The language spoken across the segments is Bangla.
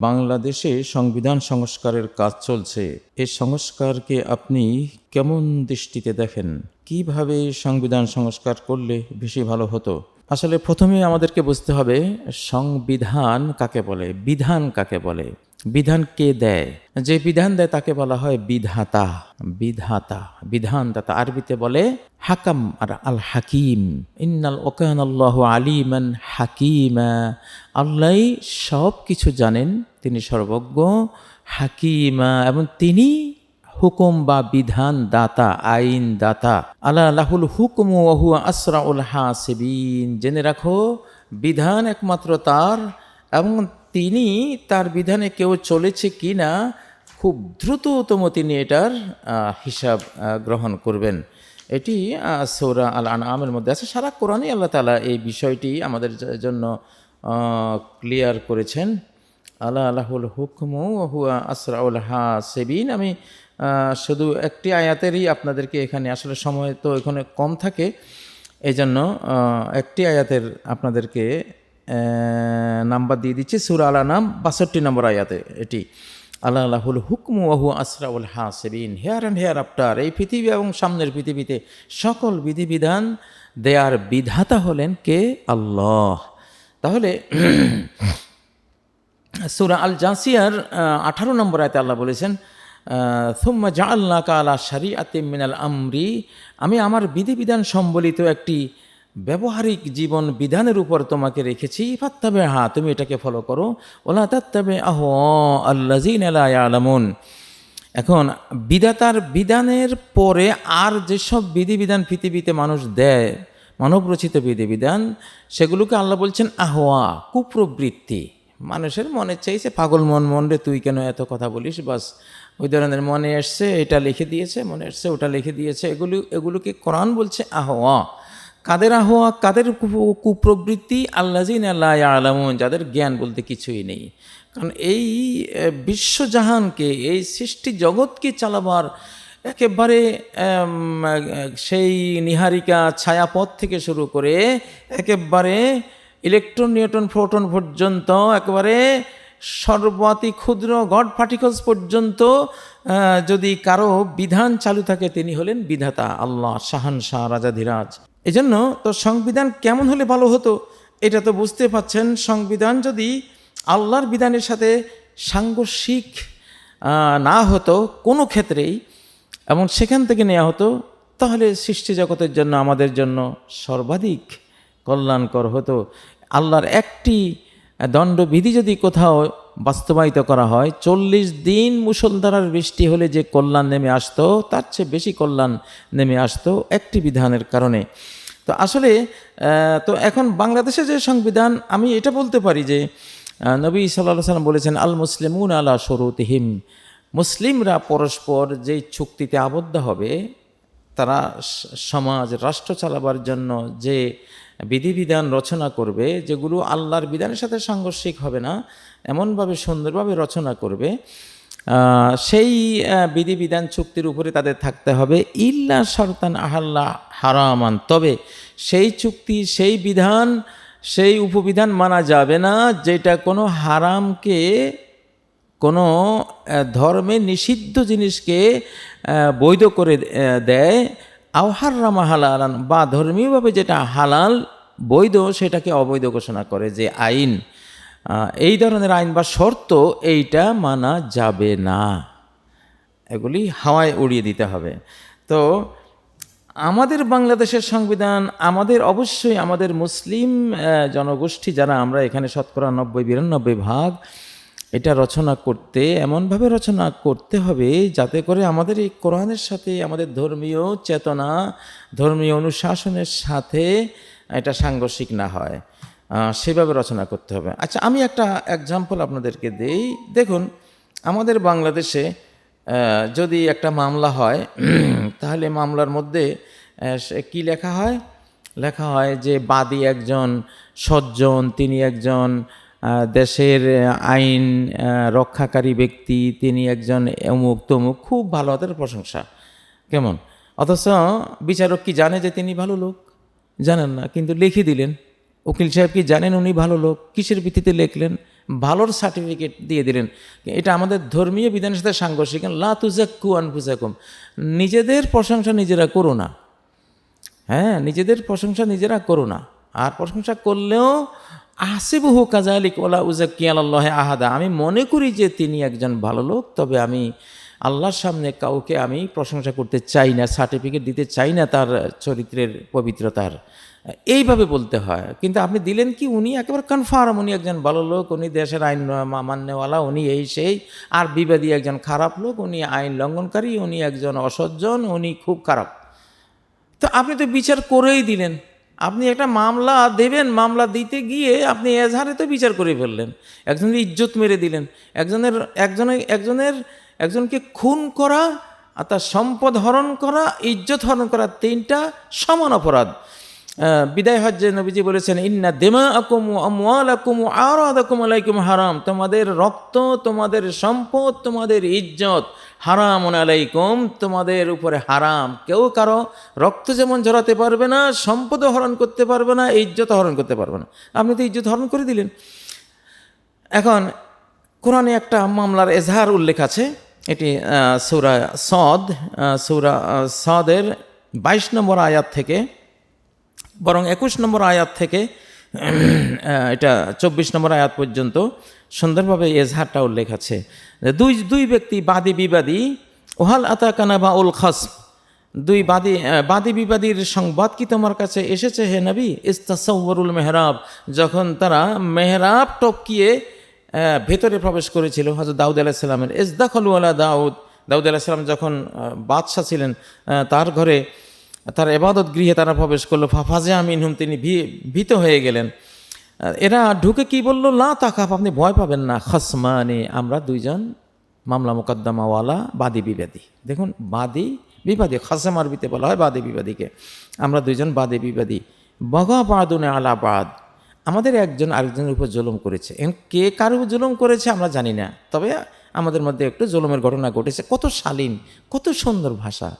বাংলাদেশে সংবিধান সংস্কারের কাজ চলছে। এ সংস্কারকে আপনি কেমন দৃষ্টিতে দেখেন? কীভাবে সংবিধান সংস্কার করলে বেশি ভালো হতো? আসলে প্রথমে আমাদেরকে বুঝতে হবে, সংবিধান কাকে বলে? বিধান কাকে বলে? বিধান কে দেয়? যে বিধান দেয় তাকে বলা হয় বিধাতা। বিধাতা, বিধানদাতা। আরবিতে বলে হাকাম আর আল হাকিম। ইন্নাল ওকান আল্লাহ আলিমান হাকিমা। আল্লাহ সব কিছু জানেন তিনি সর্বজ্ঞ, হাকিমা এবং তিনি হুকুম বা বিধান দাতা, আইন দাতা। আল্লাহ লাহুল হুকুম ওহু আসরাউল হাসিবিন। জেনে রাখো, বিধান একমাত্র তার এবং তিনি তার বিধানে কেউ চলেছে কি না খুব দ্রুততম তিনি এটার হিসাব গ্রহণ করবেন। এটি সৌরা আল আনামের মধ্যে আছে। সারা কোরআনই আল্লাহ তালা এই বিষয়টি আমাদের জন্য ক্লিয়ার করেছেন। আল্লাহ আল্লাহুল হুকমু হুয়া আসরাউল হাসেবিন। আমি শুধু একটি আয়াতেরই আপনাদেরকে এখানে আসলে সময় তো এখানে কম থাকে এই জন্য একটি আয়াতের আপনাদেরকে নাম্বার দিয়ে দিচ্ছি। সুর আলা নাম বাষট্টি নম্বর আয়াতে এটি। আল্লাহ আল্লাহুল হুকমু ওহু আসরাউল হাসেবিন। হেয়ার অ্যান্ড হেয়ার আফটার এই পৃথিবী এবং সামনের পৃথিবীতে সকল বিধিবিধান দেয়ার বিধাতা হলেন কে? আল্লাহ। তাহলে সুরা আল জাসিয়ার আঠারো নম্বর আয়তে আল্লাহ বলেছেন থুম্মা জাআল্লা কালা শারি আতে মিনাল আমরি আমি আমার বিধিবিধান সম্বলিত একটি ব্যবহারিক জীবন বিধানের উপর তোমাকে রেখেছি ফাত্তাবে হা তুমি এটাকে ফলো করো ওলা তাত্তাবে আহ আল্লাজিন আলামুন এখন বিধাতার বিধানের পরে আর যেসব বিধিবিধান পৃথিবীতে মানুষ দেয়, মানবরচিত বিধিবিধান, সেগুলোকে আল্লাহ বলছেন আহোয়া কুপ্রবৃত্তি মানুষের মনে চাইছে, পাগল মন মন রে, তুই কেন এত কথা বলিস? বাস, ওই ধরনের মনে এসছে, এটা লিখে দিয়েছে, মনে এসছে, ওটা লিখে দিয়েছে। এগুলো, এগুলোকে কোরআন বলছে আহওয়া। কাদের আহোয়া কাদের কুপ্রবৃত্তি? আল্লাজিন আল্লাহ আলামুন যাদের জ্ঞান বলতে কিছুই নেই। কারণ এই বিশ্বজাহানকে, এই সৃষ্টি জগৎকে চালাবার একেবারে সেই নিহারিকা ছায়াপথ থেকে শুরু করে একেবারে ইলেকট্রন নিউটন প্রোটন পর্যন্ত একেবারে সর্বাতি ক্ষুদ্র গড পার্টিকলস পর্যন্ত যদি কারও বিধান চালু থাকে, তিনি হলেন বিধাতা, আল্লাহ শাহান শাহ রাজাধিরাজ। এজন্য তো সংবিধান কেমন হলে ভালো হতো? এটা তো বুঝতে পাচ্ছেন, সংবিধান যদি আল্লাহর বিধানের সাথে সাংঘর্ষিক না হতো কোনো ক্ষেত্রেই, এবং সেখান থেকে নেওয়া হতো, তাহলে সৃষ্টি জগতের জন্য, আমাদের জন্য সর্বাধিক কল্যাণকর হতো। আল্লাহর একটি দণ্ডবিধি যদি কোথাও বাস্তবায়িত করা হয়, চল্লিশ দিন মুসলধারার বৃষ্টি হলে যে কল্যাণ নেমে আসতো, তার চেয়ে বেশি কল্যাণ নেমে আসতো একটি বিধানের কারণে। তো আসলে তো এখন বাংলাদেশে যে সংবিধান, আমি এটা বলতে পারি যে নবী সাল্লাহ সাল্লাম বলেছেন আল মুসলিমুন আলা সরুতিহিম মুসলিমরা পরস্পর যেই চুক্তিতে আবদ্ধ হবে তারা সমাজ, রাষ্ট্র চালাবার জন্য যে বিধিবিধান রচনা করবে যেগুলো আল্লাহর বিধানের সাথে সাংঘর্ষিক হবে না, এমনভাবে সুন্দরভাবে রচনা করবে সেই বিধিবিধান চুক্তির উপরে তাদের থাকতে হবে। ইল্লা শরতান আহাল্লা হারামান। তবে সেই চুক্তি, সেই বিধান, সেই উপবিধান মানা যাবে না, যেটা কোনো হারামকে কোনো ধর্মে নিষিদ্ধ জিনিসকে বৈধ করে দেয় আওহার রামা হালালান, বা ধর্মীয়ভাবে যেটা হালাল, বৈধ, সেটাকে অবৈধ ঘোষণা করে যে আইন। এই ধরনের আইন বা শর্ত এইটা মানা যাবে না। এগুলি হাওয়ায় উড়িয়ে দিতে হবে। তো, আমাদের বাংলাদেশের সংবিধান, আমাদের অবশ্যই আমাদের মুসলিম জনগোষ্ঠী, যারা আমরা এখানে শতকরা নব্বই, বিরানব্বই ভাগ এটা রচনা করতে, এমনভাবে রচনা করতে হবে যাতে করে আমাদের এই কোরআনের সাথে, আমাদের ধর্মীয় চেতনা, ধর্মীয় অনুশাসনের সাথে এটা সাংঘর্ষিক না হয়। সেভাবে রচনা করতে হবে। আচ্ছা আমি একটা এক্সাম্পল আপনাদেরকে দেই। দেখুন, আমাদের বাংলাদেশে যদি একটা মামলা হয়, তাহলে মামলার মধ্যে কি লেখা হয়? লেখা হয় যে, বাদী একজন, সজ্জন, তিনি একজন দেশের আইন রক্ষাকারী ব্যক্তি, তিনি একজন অমুক তমুক, খুব ভালো তাদের প্রশংসা। কেমন? অথচ বিচারক কি জানে যে তিনি ভালো লোক? জানেন না, কিন্তু লিখে দিলেন। উকিল সাহেব কি জানেন উনি ভালো লোক? কিসের ভিত্তিতে লিখলেন? ভালোর সার্টিফিকেট দিয়ে দিলেন। এটা আমাদের ধর্মীয় বিধানের সাথে সাংঘর্ষিক। লা তুজাক্কু আনফুসাকুম। নিজেদের প্রশংসা নিজেরা করো না। হ্যাঁ নিজেদের প্রশংসা নিজেরা করো না। আর প্রশংসা করলেও আসিবহু কাজালিক ওলা উজাক্কি আল্লাহ আহাদা। আমি মনে করি যে তিনি একজন ভালো লোক, তবে আমি আল্লাহর সামনে কাউকে আমি প্রশংসা করতে চাই না, সার্টিফিকেট দিতে চাই না তার চরিত্রের পবিত্রতার। এইভাবে বলতে হয়। কিন্তু আপনি দিলেন কি? উনি একেবারে কনফার্ম উনি একজন ভালো লোক, উনি দেশের আইন মান্যওয়ালা, উনি এই সেই। আর বিবাদী একজন খারাপ লোক, উনি আইন লঙ্ঘনকারী, উনি একজন অসজ্জন, উনি খুব খারাপ। তো আপনি তো বিচার করেই দিলেন। আপনি একটা মামলা দেবেন, মামলা দিতে গিয়ে আপনি এজাহারে তো বিচার করে ফেললেন। একজনের ইজ্জত মেরে দিলেন। একজনের একজনের একজনের, একজনকে খুন করা আর তার সম্পদ হরণ করা, ইজ্জত হরণ করা তিনটা সমান অপরাধ। বিদায় হজ্জে নবীজি বলেছেন, ইন্না দেমা আকুম আমওয়াল আকুম আর আদাকুম আলাইকুম হারাম। তোমাদের রক্ত, তোমাদের সম্পদ, তোমাদের ইজ্জত হারাম আলাইকুম, তোমাদের উপরে হারাম। কেউ কারও রক্ত যেমন ঝরাতে পারবে না, সম্পদ হরণ করতে পারবে না, ইজ্জত হরণ করতে পারবে না। আপনি তো ইজ্জত হরণ করে দিলেন। এখন কোরআনে একটা মামলার এজাহার উল্লেখ আছে, এটি সৌরা সদ সৌরা সদের বাইশ নম্বর আয়াত থেকে, বরং একুশ নম্বর আয়াত থেকে এটা চব্বিশ নম্বর আয়াত পর্যন্ত সুন্দরভাবে এজহারটা উল্লেখ আছে। দুই দুই ব্যক্তি বাদী বিবাদী, ওহাল আতা কানা বা উল খাস, দুই বাদী বাদী বিবাদীর সংবাদ কি তোমার কাছে এসেছে হে নবী? ইস্তাসউরুল মেহরাব, যখন তারা মেহরাব টপকিয়ে ভেতরে প্রবেশ করেছিল হজরত দাউদ আলাহিসাল্লামের ইসদাখলু আলা দাউদ দাউদ আলাহিসাল্লাম যখন বাদশাহ ছিলেন তার ঘরে তার এবাদত গৃহে তারা প্রবেশ করল। ফাফাজে আমিন হুম তিনি ভীত হয়ে গেলেন। এরা ঢুকে কি বলল? লা তাকাপ আপনি ভয় পাবেন না। খসমানে, আমরা দুইজন মামলা মোকদ্দমাওয়ালা, বাদী বিবাদী। দেখুন, বাদী বিবাদী, খাসেম আরবিতে বলা হয় বাদী বিবাদীকে। আমরা দুইজন বাদী বিবাদী। বগা বাদুনে আলা বাদ। আমাদের একজন আরেকজনের উপর জুলুম করেছে। কে কার উপর জুলুম করেছে আমরা জানি না। তবে আমাদের মধ্যে একটু জুলুমের ঘটনা ঘটেছে। কত শালীন, কত সুন্দর ভাষা।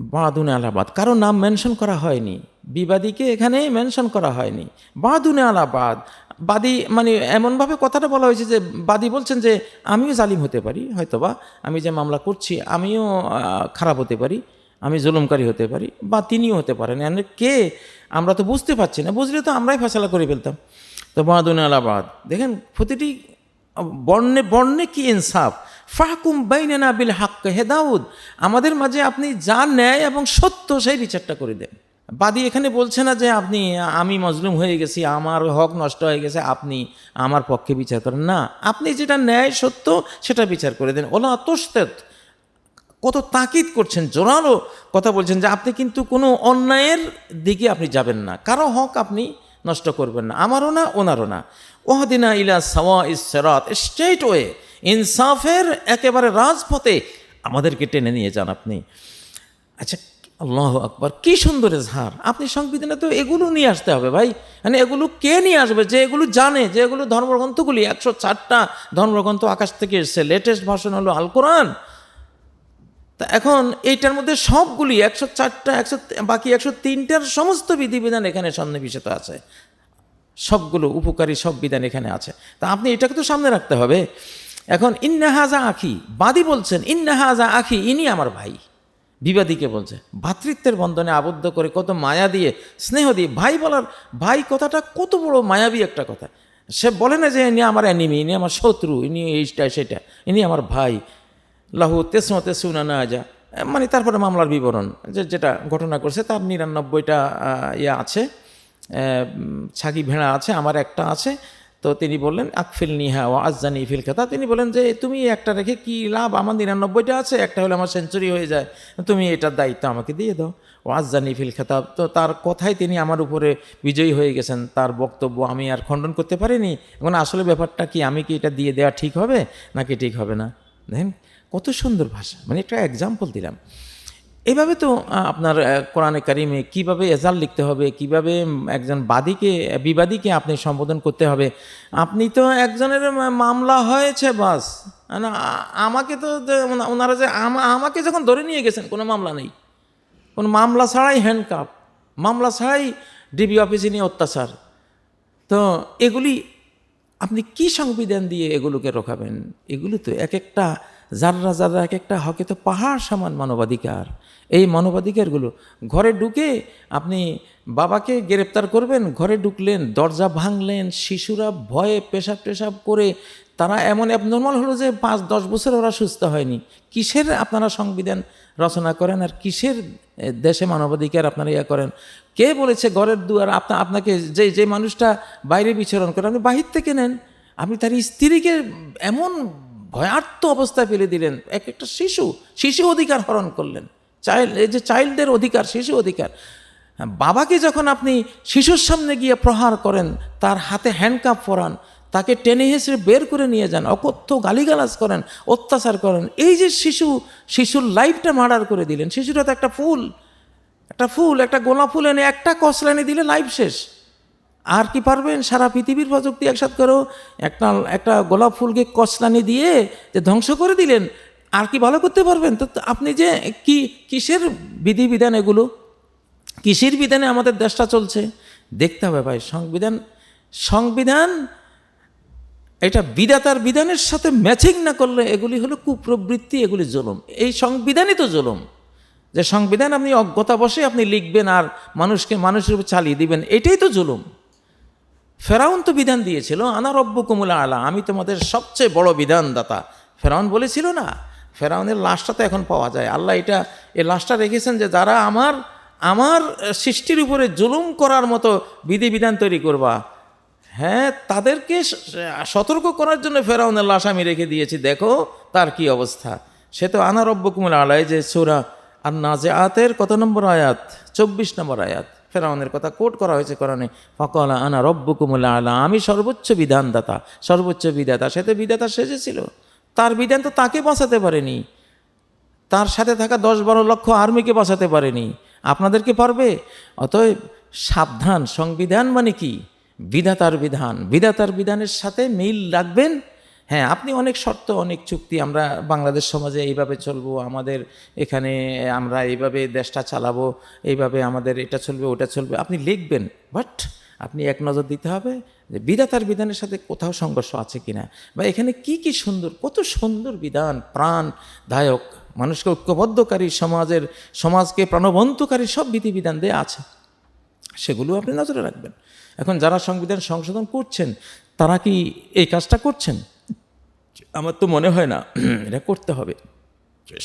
বাদুনে আলাবাদ। কারও নাম মেনশন করা হয়নি। বিবাদীকে এখানে মেনশন করা হয়নি। বাদুনে আলাবাদ। বাদী মানে এমনভাবে কথাটা বলা হয়েছে যে, বাদী বলছেন যে, আমিও জালিম হতে পারি, হয়তোবা। আমি যে মামলা করছি, আমিও খারাপ হতে পারি, আমি জুলুমকারী হতে পারি, বা তিনিও হতে পারেন। মানে কে? আমরা তো বুঝতে পারছি না। বুঝলে তো আমরাই ফেসলা করে ফেলতাম। তো বাদুনে আলাবাদ। দেখেন, প্রতিটি বর্ণে বর্ণে কি ইনসাফ? ফাহকুম বাইনেনা বিল হাক্ক। হে দাউদ, আমাদের মাঝে আপনি যা ন্যায় এবং সত্য সেই বিচারটা করে দেন। বাদী এখানে বলছে না যে আপনি, আমি মজলুম হয়ে গেছি, আমার হক নষ্ট হয়ে গেছে, আপনি আমার পক্ষে বিচার করেন। না, আপনি যেটা ন্যায়, সত্য সেটা বিচার করে দেন। ওলা তোস্তেত কত তাকিদ করছেন, জোরালো কথা বলছেন যে আপনি কিন্তু কোনো অন্যায়ের দিকে আপনি যাবেন না। কারও হক আপনি নষ্ট করবেন না। আমারও না, ওনারও না। ওহাদিনা ইলা সাওয়া ইসরাত স্ট্রেট ওয়ে ইনসাফের একেবারে রাজপথে আমাদেরকে টেনে নিয়ে যান আপনি। আচ্ছা আল্লাহ আকবর, কি সুন্দর এজহার। আপনি সংবিধানে তো এগুলো নিয়ে আসতে হবে ভাই। মানে এগুলো কে নিয়ে আসবে? যে এগুলো জানে, যে এগুলো ধর্মগ্রন্থগুলি, একশো চারটা ধর্মগ্রন্থ আকাশ থেকে এসছে লেটেস্ট ভাষণ হলো আল কোরআন। তা এখন এইটার মধ্যে সবগুলি, একশো চারটা, একশো বাকি একশো তিনটার সমস্ত বিধিবিধান এখানে সন্নিবেশিত আছে। সবগুলো উপকারী সব বিধান এখানে আছে। তা আপনি এটাকে তো সামনে রাখতে হবে। এখন ইন্নাহাজা আখি। বাদী বলছেন ইন্নাহাজা আখি, ইনি আমার ভাই। বিবাদীকে বলছে, ভাতৃত্বের বন্ধনে আবদ্ধ করে কত মায়া দিয়ে, স্নেহ দিয়ে। ভাই বলার, ভাই কথাটা কত বড় মায়াবী একটা কথা। সে বলে না যে, ইনি আমার অ্যানিমি ইনি আমার শত্রু, ইনি এইটা, সেটা, ইনি আমার ভাই। লাহু তেসমো তেসুনা না যা মানে তারপরে মামলার বিবরণ, যে, যেটা ঘটনা করছে, তার নিরানব্বইটা ইয়ে আছে। ছাগি ভেড়া আছে, আমার একটা আছে। তো তিনি বললেন আকফিল নিহা ও আজানি ফিল কথা তিনি বলেন যে, তুমি একটা রেখে কি লাভ? আমার নিরানব্বইটা আছে, একটা হলে আমার সেঞ্চুরি হয়ে যায়। তুমি এটার দায়িত্ব আমাকে দিয়ে দাও। ও আজানি ফিল খেতাব তো তার কথাই তিনি আমার উপরে বিজয়ী হয়ে গেছেন। তার বক্তব্য আমি আর খণ্ডন করতে পারিনি। এখন আসলে ব্যাপারটা কি? আমি কি এটা দিয়ে দেওয়া ঠিক হবে, নাকি ঠিক হবে না? দেখেন, কত সুন্দর ভাষা। মানে একটা এক্সাম্পল দিলাম। এইভাবে তো আপনার কোরআনে কারিমে কীভাবে এজাল লিখতে হবে, কীভাবে একজন বাদীকে, বিবাদীকে আপনি সম্বোধন করতে হবে। আপনি তো একজনের মামলা হয়েছে বাস। আমাকে তো ওনারা যে আমা- আমাকে যখন ধরে নিয়ে গেছেন, কোনো মামলা নেই। কোনো মামলা ছাড়াই হ্যান্ডকাপ মামলা ছাড়াই ডিবি অফিসে নিয়ে অত্যাচার। তো এগুলি আপনি কি সংবিধান দিয়ে এগুলোকে রোখাবেন? এগুলো তো এক একটা যাররা যাররা এক একটা হকে তো পাহাড় সমান মানবাধিকার। এই মানবাধিকারগুলো ঘরে ঢুকে আপনি বাবাকে গ্রেপ্তার করবেন, ঘরে ঢুকলেন, দরজা ভাঙলেন, শিশুরা ভয়ে পেশাব টেশাব করে তারা এমন অ্যাবনর্মাল হলো যে পাঁচ, দশ বছর ওরা সুস্থ হয়নি। কিসের আপনারা সংবিধান রচনা করেন আর কিসের দেশে মানবাধিকার আপনারা ইয়া করেন? কে বলেছে ঘরের দুয়ার? আপনা, আপনাকে যে যে মানুষটা বাইরে বিচরণ করে, আপনি বাহির থেকে নেন। আপনি তার স্ত্রীকে এমন ভয়ার্থ অবস্থায় ফেলে দিলেন। এক একটা শিশু শিশু অধিকার হরণ করলেন। চাইল্ড এই যে চাইল্ডদের অধিকার শিশু অধিকার। হ্যাঁ, বাবাকে যখন আপনি শিশুর সামনে গিয়ে প্রহার করেন তার হাতে হ্যান্ডকাপ পরান তাকে টেনে হেসড়ে বের করে নিয়ে যান অকথ্য গালিগালাজ করেন অত্যাচার করেন এই যে শিশু শিশুর লাইফটা মার্ডার করে দিলেন। শিশুটা তো একটা ফুল একটা ফুল একটা গোলাপ ফুল এনে একটা কসলানি দিলে লাইফ শেষ। আর কি পারবেন? সারা পৃথিবীর প্রযুক্তি একসাথ করেও একটা একটা গোলাপ ফুলকে কসলানি দিয়ে যে ধ্বংস করে দিলেন, আর কি ভালো করতে পারবেন? তো তো আপনি যে কি, কিসের বিধিবিধান এগুলো? কিসের বিধানে আমাদের দেশটা চলছে? দেখতে হবে ভাই, সংবিধান সংবিধান এটা বিধাতার বিধানের সাথে ম্যাচিং না করলে এগুলি হলো কুপ্রবৃত্তি, এগুলি জুলুম। এই সংবিধানই তো জুলুম। যে সংবিধান আপনি অজ্ঞতা বসে আপনি লিখবেন আর মানুষকে মানুষের উপর চালিয়ে দিবেন, এটাই তো জুলুম। ফেরাউন তো বিধান দিয়েছিল, আনা রব্য কুমুলা আলা আমি তোমাদের সবচেয়ে বড় বিধানদাতা। ফেরাউন বলেছিল না, ফেরাউনের লাশটা তো এখন পাওয়া যায়। আল্লাহ এটা, এই লাশটা রেখেছেন যে যারা আমার আমার সৃষ্টির উপরে জুলুম করার মতো বিধিবিধান তৈরি করবা হ্যাঁ তাদেরকে সতর্ক করার জন্য ফেরাউনের লাশ আমি রেখে দিয়েছি। দেখো তার কি অবস্থা। সে তো আনা রব্য কুমুলা আলায় যে সুরা আর নাজে আতের কত নম্বর আয়াত? চব্বিশ নম্বর আয়াত। ফেরাউনের কথা কোট করা হয়েছে কোরআনে। ফকলা আনা রব্বকুমুল্লা আলা, আমি সর্বোচ্চ বিধানদাতা, সর্বোচ্চ বিধাতা। সে তো বিধাতা সেজেছিল তার বিধান তো তাকে বাঁচাতে পারেনি। তার সাথে থাকা দশ বারো লক্ষ আর্মিকে বাঁচাতে পারেনি। আপনাদেরকে পারবে? অতএব সাবধান, সংবিধান মানে কি? বিধাতার বিধান। বিধাতার বিধানের সাথে মিল রাখবেন হ্যাঁ আপনি অনেক শর্ত, অনেক চুক্তি, আমরা বাংলাদেশ সমাজে এইভাবে চলবো, আমাদের এখানে আমরা এইভাবে দেশটা চালাবো, এইভাবে আমাদের এটা চলবে, ওটা চলবে। আপনি লিখবেন বাট আপনি এক নজর দিতে হবে যে বিধাতার বিধানের সাথে কোথাও সংঘর্ষ আছে কিনা। বা এখানে কি কি সুন্দর, কত সুন্দর বিধান, প্রাণদায়ক, মানুষকে ঐক্যবদ্ধকারী সমাজের, সমাজকে প্রাণবন্তকারী সব বিধিবিধান দেয়া আছে। সেগুলো আপনি নজরে রাখবেন। এখন যারা সংবিধান সংশোধন করছেন, তারা কি এই কাজটা করছেন? আমার তো মনে হয় না, এটা করতে হবে।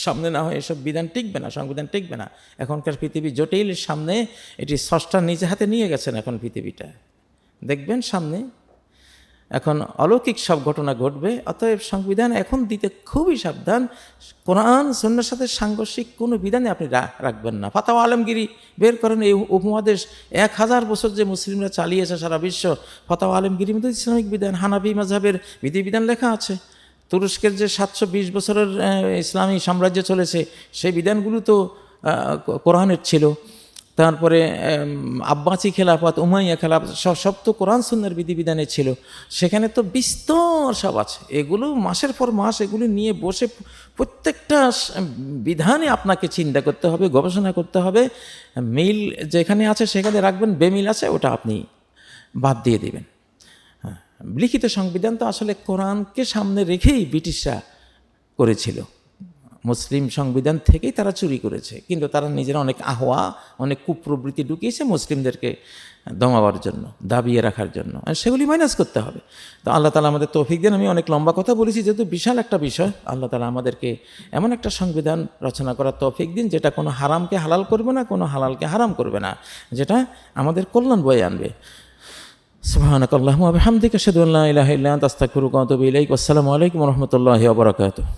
সামনে না হয় এসব বিধান টিকবে না, সংবিধান টিকবে না। এখনকার পৃথিবী জটিল সামনে এটি ষষ্ঠা নিজে হাতে নিয়ে গেছেন এখন পৃথিবীটা। দেখবেন সামনে, এখন অলৌকিক সব ঘটনা ঘটবে, অতএব সংবিধান এখন দিতে খুবই সাবধান। কোরআন সন্ন্যার সাথে সাংঘর্ষিক কোনো বিধানে আপনি রাখবেন না। ফাতাওয়া আলমগিরি বের করেন এই উপমহাদেশ। এক হাজার বছর যে মুসলিমরা চালিয়েছে সারা বিশ্ব, ফাতাওয়া আলমগিরির মধ্যে ইসলামিক বিধান হানাবি মাঝহের বিধিবিধান লেখা আছে। তুরস্কের যে সাতশো বিশ বছরের ইসলামী সাম্রাজ্য চলেছে, সেই বিধানগুলো তো কোরআনের ছিল। তারপরে আব্বাসি খেলাফত, উমাইয়া খেলাফত সব সব তো কোরআন সুন্নার বিধিবিধানে ছিল। সেখানে তো বিস্তর সব আছে। এগুলো মাসের পর মাস এগুলো নিয়ে বসে প্রত্যেকটা বিধানে আপনাকে চিন্তা করতে হবে, গবেষণা করতে হবে। মিল যেখানে আছে সেখানে রাখবেন, বেমিল আছে, ওটা আপনি বাদ দিয়ে দিবেন। লিখিত সংবিধান তো আসলে কোরআনকে সামনে রেখেই ব্রিটিশরা করেছিল। মুসলিম সংবিধান থেকেই তারা চুরি করেছে, কিন্তু তারা নিজেরা অনেক আহওয়া, অনেক কুপ্রবৃত্তি ঢুকিয়েছে মুসলিমদেরকে দমাবার জন্য, দাবিয়ে রাখার জন্য সেগুলি মাইনাস করতে হবে। তো আল্লাহ তালা আমাদের তৌফিক দেন, আমি অনেক লম্বা কথা বলেছি, যেহেতু বিশাল একটা বিষয়, আল্লাহ তালা আমাদেরকে এমন একটা সংবিধান রচনা করার তৌফিক দিন, যেটা কোনো হারামকে হালাল করবে না, কোনো হালালকে হারাম করবে না, যেটা আমাদের কল্যাণ বয়ে আনবে। সুহানক আল্লাহ আবহামদিক শেদুল্লাহ ইলাহ ইল্লাহ তাস্তাকুরু কত ইলাইক। আসসালামু আলাইকুম রহমতুল্লাহ আবরাকাতু